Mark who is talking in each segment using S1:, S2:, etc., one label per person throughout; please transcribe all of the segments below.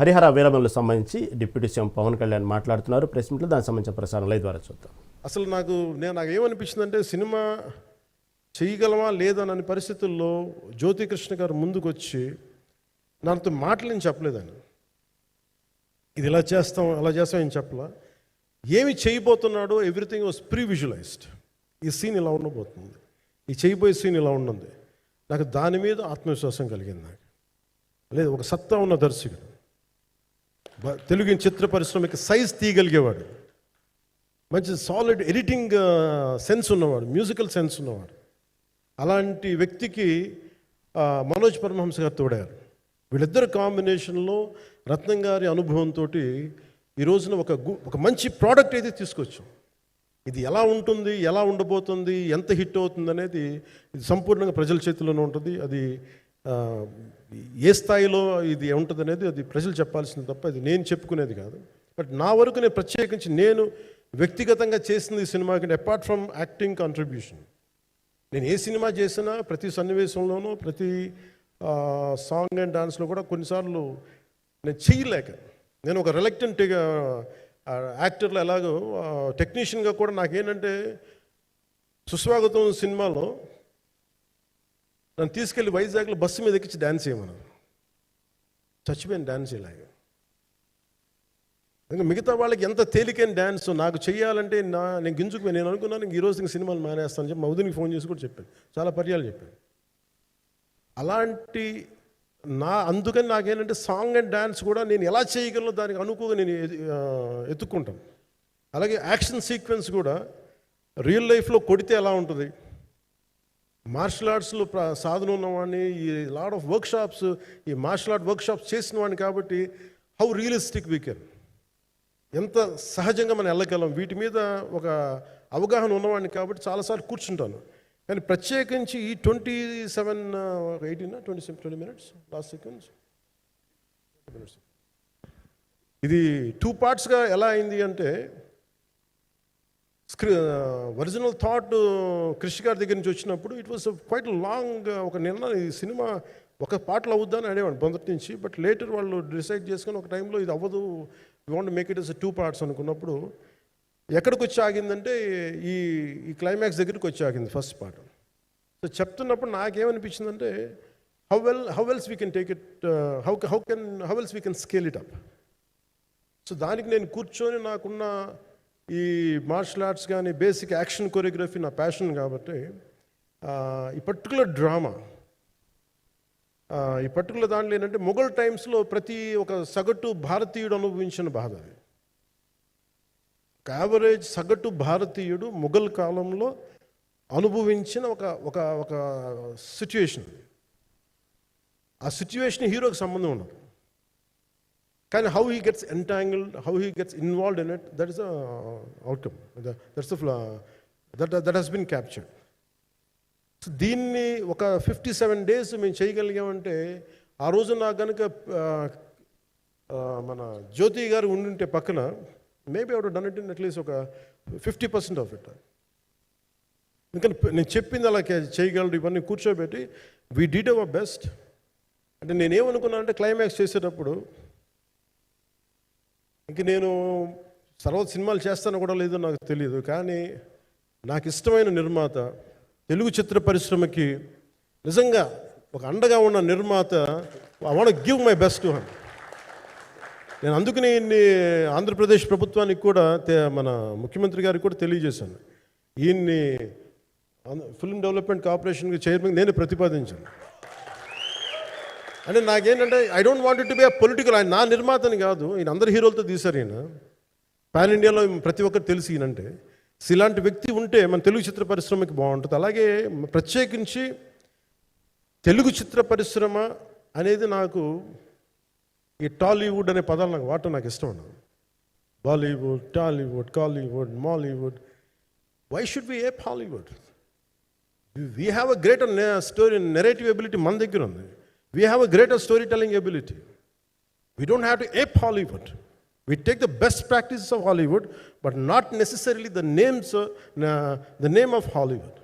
S1: హరిహర వీరమలకు సంబంధించి deputy CM Pawan Kalyan మాట్లాడుతున్నారు. Press మీట్లో దానికి సంబంధించిన ప్రసారం లైవ్ ద్వారా చూద్దాం.
S2: అసలు నాకు నేను నాకు ఏమనిపించిందంటే సినిమా చేయగలమా లేదా పరిస్థితుల్లో జ్యోతికృష్ణ గారు ముందుకు వచ్చి నాతో మాటలు నేను చెప్పలేదని ఇది ఇలా చేస్తాం అలా చేస్తాం ఏం చెప్పలా? ఏమి చేయబోతున్నాడో ఎవ్రీథింగ్ వాజ్ ప్రీ విజువలైజ్డ్ ఈ సీన్ ఇలా ఉండబోతుంది. ఈ చేయబోయే సీన్ ఇలా ఉండదు నాకు దాని మీద ఆత్మవిశ్వాసం కలిగింది నాకు. లేదు ఒక సత్తా ఉన్న దర్శకుడు. తెలుగు చిత్ర పరిశ్రమకి సైజ్ తీయగలిగేవాడు. మంచి సాలిడ్ ఎడిటింగ్ సెన్స్ ఉన్నవాడు మ్యూజికల్ సెన్స్ ఉన్నవాడు. అలాంటి వ్యక్తికి మనోజ్ పరమహంస గారు తోడారు. వీళ్ళిద్దరు కాంబినేషన్లో రత్నం గారి అనుభవంతో ఈ రోజున ఒక గు- ఒక మంచి ప్రోడక్ట్ అయితే తీసుకొచ్చాం. ఇది ఎలా ఉంటుంది ఎలా ఉండబోతుంది ఎంత హిట్ అవుతుంది అనేది ఇది సంపూర్ణంగా ప్రజల చేతిలోనే ఉంటుంది. అది ఏ స్థాయిలో ఇది ఉంటుంది అనేది అది ప్రజలు చెప్పాల్సింది తప్ప అది నేను చెప్పుకునేది కాదు. బట్ నా వరకు నేను ప్రత్యేకించి నేను వ్యక్తిగతంగా చేసింది ఈ సినిమాకి అపార్ట్ ఫ్రమ్ యాక్టింగ్ కాంట్రిబ్యూషన్ నేను ఏ సినిమా చేసినా ప్రతి సన్నివేశంలోనూ ప్రతి సాంగ్ అండ్ డాన్స్లో కూడా కొన్నిసార్లు నేను చేయలేక నేను ఒక రిలక్టెంట్ యాక్టర్లో ఎలాగో టెక్నీషియన్గా కూడా నాకేంటంటే సుస్వాగతం సినిమాలో నన్ను తీసుకెళ్ళి వైజాగ్లో బస్సు మీద ఎక్కించి డ్యాన్స్ చేయమన్నారు చచ్చిపోయిన డ్యాన్స్ ఇలాగ. ఇంకా మిగతా వాళ్ళకి ఎంత తేలికైన డ్యాన్స్ నాకు చేయాలంటే నా నేను గింజుకు నేను అనుకున్నాను ఇంక ఈ రోజు ఇంక సినిమాలు మానేస్తాను చెప్పి మా ఫోన్ చేసి కూడా చెప్పాను. చాలా పర్యాలు చెప్పాను. అలాంటి నా అందుకని నాకేంటంటే సాంగ్ అండ్ డ్యాన్స్ కూడా నేను ఎలా చేయగలను దానికి అనుకోగా నేను ఎత్తుక్కుంటాను. అలాగే యాక్షన్ సీక్వెన్స్ కూడా రియల్ లైఫ్లో కొడితే ఎలా ఉంటుంది? మార్షల్ ఆర్ట్స్లో ప్ర సాధన ఉన్నవాడిని ఈ లాడ్ ఆఫ్ వర్క్ షాప్స్ ఈ మార్షల్ ఆర్ట్ వర్క్ షాప్స్ చేసిన వాడిని కాబట్టి హౌ రియలిస్టిక్ వీ కెన్ ఎంత సహజంగా మనం వెళ్ళగలం. వీటి మీద ఒక అవగాహన ఉన్నవాడిని కాబట్టి చాలాసార్లు కూర్చుంటాను. కానీ ప్రత్యేకించి ఈ twenty seven eighteen twenty seven twenty minutes last seconds ఇది టూ పార్ట్స్గా ఎలా అయింది అంటే స్క్రీ ఒరిజినల్ థాట్ క్రిష్ గారి దగ్గర నుంచి వచ్చినప్పుడు ఇట్ వాస్ క్వైట్ లాంగ్ ఒక నిర్ణయం ఈ సినిమా ఒక పాటలు అవుద్దని అనేవాడు మొదటి నుంచి బట్ లేటర్ వాళ్ళు డిసైడ్ చేసుకొని ఒక టైంలో ఇది అవ్వదు you want make it is two parts అనుకున్నప్పుడు ఎక్కడికి వచ్చి ఆగిందంటే ఈ ఈ క్లైమాక్స్ దగ్గరికి వచ్చి ఆగింది ఫస్ట్ పార్ట్ సో చెప్తున్నప్పుడు నాకేమనిపించిందంటే how well how wells we can take it how how can how wells we can scale it up so దానికి నేను కూర్చొని నాకున్న ఈ మార్షల్ ఆర్ట్స్ కానీ బేసిక్ యాక్షన్ కొరియోగ్రఫీ నా ప్యాషన్ కాబట్టి ఈ పర్టికులర్ డ్రామా ఈ పర్టికులర్ దాంట్లో ఏంటంటే మొఘల్ టైమ్స్లో ప్రతి ఒక సగటు భారతీయుడు అనుభవించిన బాధ అది. ఒక యావరేజ్ సగటు భారతీయుడు మొఘల్ కాలంలో అనుభవించిన ఒక ఒక ఒక సిచ్యువేషన్ ఆ సిచ్యువేషన్ హీరోకి సంబంధం ఉండదు. కానీ how he gets entangled how he gets involved in it that is outcome that's that that has been captured so దీన్ని ఒక ఫిఫ్టీ సెవెన్ డేస్ మేము చేయగలిగామంటే ఆ రోజు నాకు కనుక మన జ్యోతి గారు ఉండింటే పక్కన maybe outdone it in at least ఒక ఫిఫ్టీ పర్సెంట్ ఆఫ్ ఇట్ ఎందుకంటే నేను చెప్పింది అలా చేయగలరు ఇవన్నీ కూర్చోబెట్టి వీ డీడ్ అవర్ బెస్ట్ అంటే నేనేమనుకున్నానంటే క్లైమాక్స్ చేసేటప్పుడు ఇంక నేను తర్వాత సినిమాలు చేస్తానో కూడా లేదో నాకు తెలియదు కానీ నాకు ఇష్టమైన నిర్మాత తెలుగు చిత్ర పరిశ్రమకి నిజంగా ఒక అండగా ఉన్న నిర్మాత I want give my best to hmm నేను అందుకని ఇన్ని ఆంధ్రప్రదేశ్ ప్రభుత్వానికి కూడా మన ముఖ్యమంత్రి గారికి కూడా తెలియజేశాను. ఈయన్ని ఫిల్మ్ డెవలప్మెంట్ కార్పొరేషన్కి చైర్మన్ నేను ప్రతిపాదించాను. అంటే నాకేంటంటే I don't want to be a political ఆయన నా నిర్మాతని కాదు ఈయన అందరు హీరోలతో తీశారు ఈయన. పాన్ ఇండియాలో ప్రతి ఒక్కరు తెలిసి ఈయనంటే. ఇలాంటి వ్యక్తి ఉంటే మన తెలుగు చిత్ర పరిశ్రమకి బాగుంటుంది. అలాగే ప్రత్యేకించి తెలుగు చిత్ర పరిశ్రమ అనేది నాకు ఈ టాలీవుడ్ అనే పదాలు నాకు వాడటం నాకు ఇష్టం అన్నది Bollywood Tollywood Kollywood Mollywood. Why should be a Hollywood we have a greater story narrative ability మన దగ్గర ఉంది. We have a greater story telling ability we don't have to ape Hollywood we take the best practices of Hollywood but not necessarily the names the name of Hollywood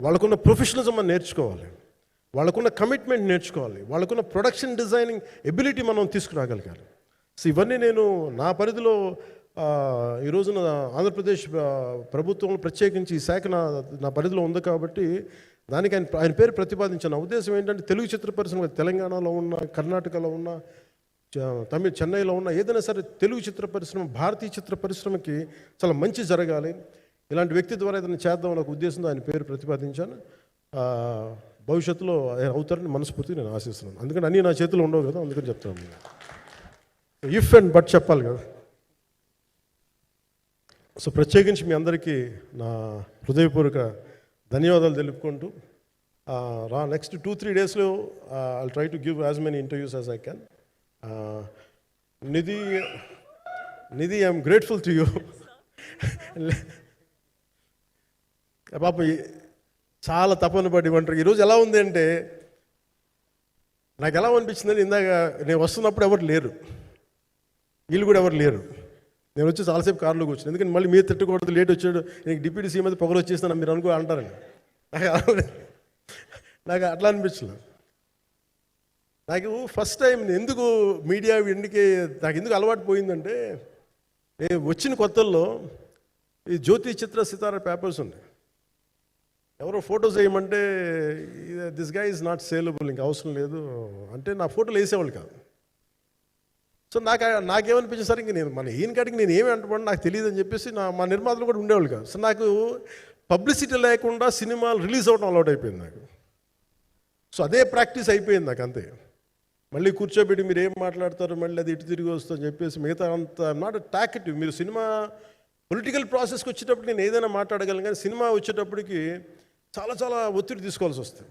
S2: వాళ్ళకున్న professionalism మనం నేర్చుకోవాలి. వాళ్ళకున్న commitment నేర్చుకోవాలి. వాళ్ళకున్న production designing ability మనం తీసుకురాగలగాలి. So ఇవన్నీ నేను నా పరిధిలో ఈ రోజున ఆంధ్రప్రదేశ్ ప్రభుత్వం ప్రత్యేకించి ఈ శాఖ నా నా పరిధిలో ఉంది కాబట్టి దానికి ఆయన ఆయన పేరు ప్రతిపాదించిన. ఉద్దేశం ఏంటంటే తెలుగు చిత్ర పరిశ్రమ తెలంగాణలో ఉన్న కర్ణాటకలో ఉన్న తమిళ చెన్నైలో ఉన్న ఏదైనా సరే తెలుగు చిత్ర పరిశ్రమ భారతీయ చిత్ర పరిశ్రమకి చాలా మంచి జరగాలి. ఇలాంటి వ్యక్తి ద్వారా ఏదైనా చేద్దాం అనే ఉద్దేశంతో ఆయన పేరు ప్రతిపాదించాను. భవిష్యత్తులో ఆయన అవుతారని మనస్ఫూర్తి నేను ఆశిస్తున్నాను. అందుకని అన్నీ నా చేతిలో ఉండవు కదా అందుకని చెప్తాను ఇఫ్ అండ్ బట్ చెప్పాలి కదా. సో ప్రత్యేకించి మీ అందరికీ నా హృదయపూర్వక ధన్యవాదాలు తెలుపుకుంటూ రా నెక్స్ట్ టూ త్రీ డేస్లో I try to give as many interviews as I can Nidhi Nidhi I'm grateful to you పాప చాలా తపన పడి ఉంటారు. ఈరోజు ఎలా ఉంది అంటే నాకు ఎలా అనిపించిందని ఇందాక నేను వస్తున్నప్పుడు ఎవరు లేరు. వీళ్ళు కూడా ఎవరు లేరు. నేను వచ్చి చాలాసేపు కారులో కూర్చున్నాను. ఎందుకంటే మళ్ళీ మీరు తిట్టకూడదు లేట్ వచ్చాడు. నీకు డిప్యూటీ సీఎం అయితే పొగలు వచ్చేస్తాను మీరు అనుకో అంటారండి. నాకు నాకు అట్లా అనిపించలేదు. నాకు ఫస్ట్ టైం ఎందుకు మీడియా ఎందుకే నాకు ఎందుకు అలవాటు పోయిందంటే వచ్చిన కొత్తల్లో ఈ జ్యోతి చిత్ర సితార పేపర్స్ ఉన్నాయి. ఎవరో ఫోటోస్ వేయమంటే దిస్గా ఈజ్ నాట్ సేలబుల్ ఇంకా అవసరం లేదు. అంటే నా ఫోటోలు వేసేవాళ్ళు కాదు. సో నాకు నాకేమనిపించేసరికి ఇంక నేను మన ఈయన కాడికి నేను ఏమి అంటున్నాను నాకు తెలియదు అని చెప్పేసి నా మా నిర్మాతలు కూడా ఉండేవాళ్ళు కాదు. సో నాకు పబ్లిసిటీ లేకుండా సినిమాలు రిలీజ్ అవ్వడం అలవాటు అయిపోయింది నాకు. సో అదే ప్రాక్టీస్ అయిపోయింది నాకు అంతే. మళ్ళీ కూర్చోబెట్టి మీరు ఏం మాట్లాడతారు మళ్ళీ అది ఇటు తిరిగి వస్తుందని చెప్పేసి మిగతా అంత నాట్ టాకెటివ్ మీరు సినిమా పొలిటికల్ ప్రాసెస్కి వచ్చేటప్పుడు నేను ఏదైనా మాట్లాడగలను కానీ సినిమా వచ్చేటప్పటికి చాలా చాలా ఒత్తిడి తీసుకోవాల్సి వస్తుంది.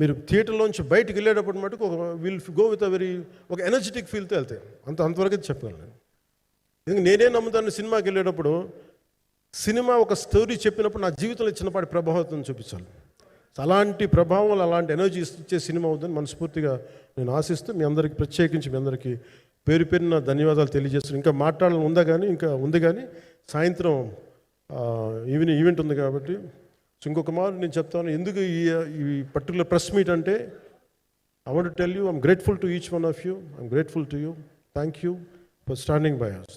S2: మీరు థియేటర్లోంచి బయటికి వెళ్ళేటప్పుడు మటుకు ఒక will go with a very ఒక ఎనర్జెటిక్ ఫీల్తో వెళ్తాయి. అంత అంతవరకు అయితే చెప్పగలను ఎందుకంటే నేనే నమ్ముతాను సినిమాకి వెళ్ళేటప్పుడు సినిమా ఒక స్టోరీ చెప్పినప్పుడు నా జీవితంలో చిన్నపాటి ప్రభావితం చూపించాలి. అలాంటి ప్రభావం అలాంటి ఎనర్జీ ఇచ్చే సినిమా అవుతుందని మనస్ఫూర్తిగా నేను ఆశిస్తూ మీ అందరికీ ప్రత్యేకించి మీ అందరికీ పేరు పేరున ధన్యవాదాలు తెలియజేస్తున్నాను. ఇంకా మాట్లాడాలని ఉందా కానీ ఇంకా ఉంది కానీ సాయంత్రం ఈవినింగ్ ఈవెంట్ ఉంది కాబట్టి సో ఇంకొక మాట నేను చెప్తాను. ఎందుకు ఈ ఈ పర్టికులర్ ప్రెస్ మీట్ అంటే I want tell you I'm grateful to each one of you I'm grateful to you thank you for standing by us